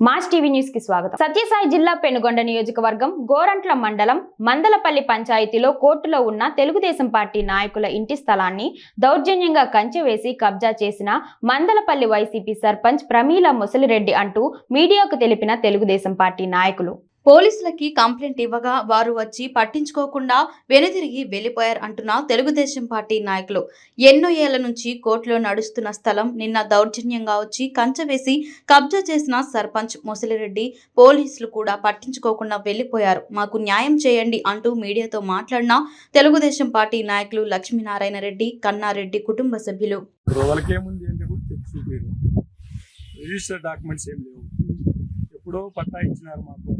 Mass TV న్యూస్కి స్వాగతం. సత్యసాయి జిల్లా పెనుగొండ నియోజకవర్గం గోరంట్ల మండలం మందలపల్లి పంచాయతీలో కోర్టులో ఉన్న తెలుగుదేశం పార్టీ నాయకుల ఇంటి స్థలాన్ని దౌర్జన్యంగా కంచె వేసి కబ్జా చేసిన మందలపల్లి వైసీపీ సర్పంచ్ ప్రమీల ముసలిరెడ్డి అంటూ మీడియాకు తెలిపిన తెలుగుదేశం పార్టీ నాయకులు. పోలీసులకి కంప్లైంట్ ఇవ్వగా వారు వచ్చి పట్టించుకోకుండా వెనుదిరిగి వెళ్ళిపోయారు అంటున్న తెలుగుదేశం పార్టీ నాయకులు. ఎన్నో ఏళ్ళ నుంచి కోర్టులో నడుస్తున్న స్థలం నిన్న దౌర్జన్యంగా వచ్చి కంచవేసి కబ్జా చేసిన సర్పంచ్ ముసలిరెడ్డి పోలీసులు కూడా పట్టించుకోకుండా వెళ్ళిపోయారు మాకు న్యాయం చేయండి అంటూ మీడియాతో మాట్లాడిన తెలుగుదేశం పార్టీ నాయకులు లక్ష్మీనారాయణ రెడ్డి కన్నారెడ్డి కుటుంబ సభ్యులు. రిజిస్టర్ డాక్యుమెంట్స్ ఏం లేవు. ఎప్పుడో పట్టా ఇచ్చినారు మాకు.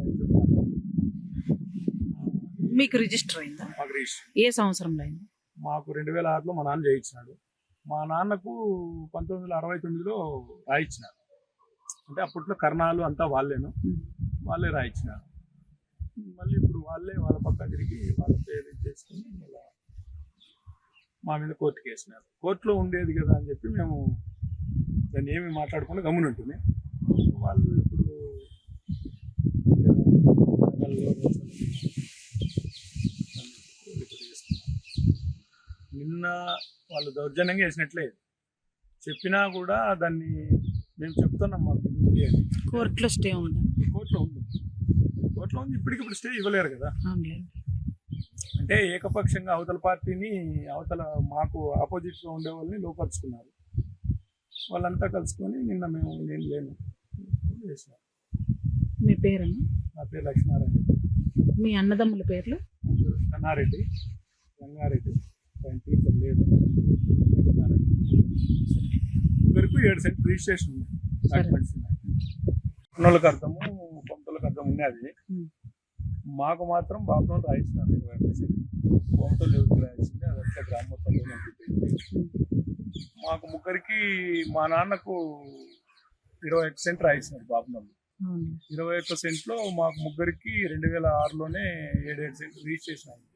మీకు రిజిస్టర్ అయిందా? మాకు రిజిస్టర్. ఏ సంవత్సరంలో అయింది? మాకు రెండు వేల ఆరులో మా నాన్న చేయించినాడు. మా నాన్నకు పంతొమ్మిది వందల అరవై తొమ్మిదిలో రాయించినారు అంటే అప్పట్లో కర్ణాలు అంతా వాళ్ళేను. వాళ్ళే రాయించినారు మళ్ళీ ఇప్పుడు వాళ్ళే వాళ్ళ పక్క తిరిగి వాళ్ళ పేరు చేసుకుని మళ్ళా మా మీద కోర్టుకి వేసినారు కోర్టులో ఉండేది కదా అని చెప్పి మేము దాన్ని ఏమి మాట్లాడకుండా గమ్మునుంటుంది. వాళ్ళు ఇప్పుడు నిన్న వాళ్ళు దౌర్జన్యంగా వేసినట్లే చెప్పినా కూడా దాన్ని మేము చెప్తున్నాం మాకు కోర్టులో స్టే ఉందా? కోర్టులో ఉంది. కోర్టులో ఉంది. ఇప్పటికిప్పుడు స్టే ఇవ్వలేరు కదా. అంటే ఏకపక్షంగా అవతల పార్టీని అవతల మాకు ఆపోజిట్గా ఉండే వాళ్ళని లోపరుచుకున్నారు. వాళ్ళంతా కలుసుకొని నిన్న మేము నేను లేను. చేసినాం. మీ పేరన్నా నా పేరు లక్ష్మీనారాయణ మీ అన్నదమ్ముల పేర్లు? కన్నారెడ్డి రంగారెడ్డి. ఆయన టీచర్ లేదు. ముగ్గురికి ఏడు సెంట్ రిజిస్ట్రేషన్ ఉన్నాయి. డాక్యుమెంట్స్ ఉన్నాయి. అర్థము పంతులకు అర్థం ఉన్నది. మాకు మాత్రం బాబులో రాయించినారు. ఇరవై పైసలు కోమటలు ఎవరికి రాయించింది. అది అట్లా గ్రామ మాకు ముగ్గురికి మా నాన్నకు ఇరవై ఒక్క సెంట్ రాయించినారు బాబునోళ్ళు ఇరవై ఒక్క సెంట్లో మాకు ముగ్గురికి రెండు వేల ఆరులోనే ఏడేడు సెంట్లు రిజిస్ట్రేషన్ అయింది.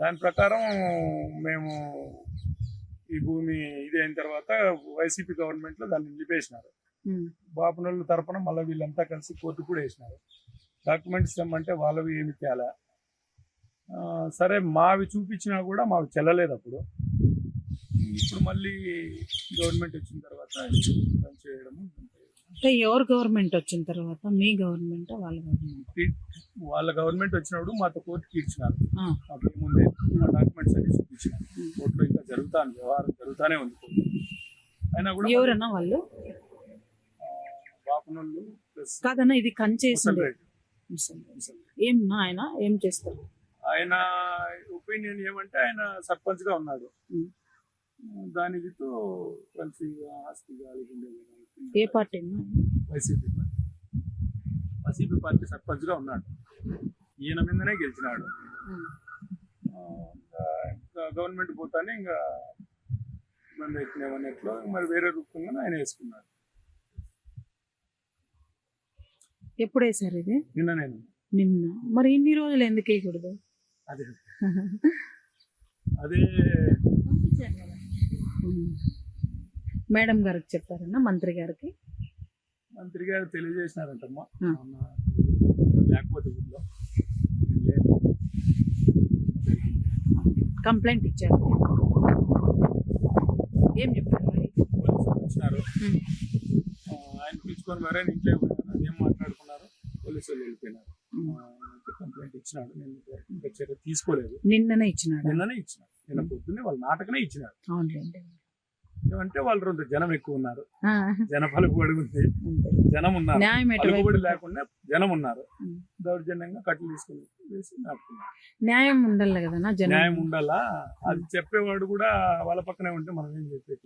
దాని ప్రకారం మేము ఈ భూమి ఇది అయిన తర్వాత వైసీపీ గవర్నమెంట్లో దాన్ని నిలిపేసినారు. బాపనోళ్ళ తరపున మళ్ళీ వీళ్ళంతా కలిసి కోర్టు కూడా వేసినారు. డాక్యుమెంట్స్ ఇస్తామంటే వాళ్ళవి ఏమి తేలా. సరే మావి చూపించినా కూడా మావి చెల్లలేదు అప్పుడు. ఇప్పుడు మళ్ళీ గవర్నమెంట్ వచ్చిన తర్వాత పని చేయడము అంటే ఎవరు గవర్నమెంట్ వచ్చిన తర్వాత మీ గవర్నమెంట్ వాళ్ళ గవర్నమెంట్? వాళ్ళ గవర్నమెంట్ వచ్చినప్పుడు మాతో కోర్టుకి ఇచ్చినారు ఆ. మాకు ఏముంది? మా డాక్యుమెంట్స్ అన్ని చూపించినారు. కోర్టులో ఇంకా జరుగుతాను వ్యవహారం జరుగుతానే ఉంది కోర్టు. అయినా కూడా ఎవరన్నా వాళ్ళు? బాపనోళ్ళు ప్లస్ కాదన్నా ఇది. ముసలి. ఏమన్నా ఆయన? ఏం చేస్తారు? ఆయన ఒపీనియన్ ఏమంటే ఆయన సర్పంచ్గా ఉన్నాడు ఉమ్. దాని వితో కలిసి ఆస్తి గాలి ఏ party? YCP party. YCP party సర్పంచ్గా ఉన్నాడు. ఈయన మీదనే గెలిచినాడు. ఇంకా గవర్నమెంట్ పోతానే ఇంకా ఇబ్బంది అవుతున్నామన్నట్లు మరి వేరే రూపంగా ఆయన వేసుకున్నాడు. ఎప్పుడు వేసారు ఇది? నిన్న నేను. నిన్న. మరి ఇన్ని రోజులు ఎందుకు వేయకూడదు? అదే. అదే. మేడం గారికి చెప్పారన్నా మంత్రి గారికి? మంత్రి గారు తెలియజేసినారంటమ్మా. లేకపోతే ఊళ్ళో. కంప్లైంట్ ఇచ్చారు. ఏం చెప్పారు మరి? పోలీసు వాళ్ళు వచ్చినారు. ఉమ్. ఆ, ఆయన పిలుచుకొని మరే ఇంట్లో పోయినాను ఏం మాట్లాడుకున్నారు? పోలీసు వాళ్ళు వెళ్ళిపోయినారు. కంప్లైంట్ ఇచ్చినాడు. నేను ఇంకా చర్య తీసుకోలేదు. నిన్ననే ఇచ్చినాడు? నిన్ననే ఇచ్చినాడు. నిన్న పొద్దున్నే వాళ్ళ నాటకనే ఇచ్చినాడు. అవునులేండి. ఏమంటే వాళ్ళు రెండు జనం ఎక్కువ ఉన్నారు జన పలుకుబడి ఉంది. జనం ఉన్నారు. పలుకుబడి లేకుండా జనం ఉన్నారు. దౌర్జన్యంగా కట్టలు తీసుకుని వేసి న్యాయం ఉండాలి కదా న్యాయం ఉండాలా? అది చెప్పేవాడు కూడా వాళ్ళ పక్కనే ఉంటే మనం ఏం చెప్పేది?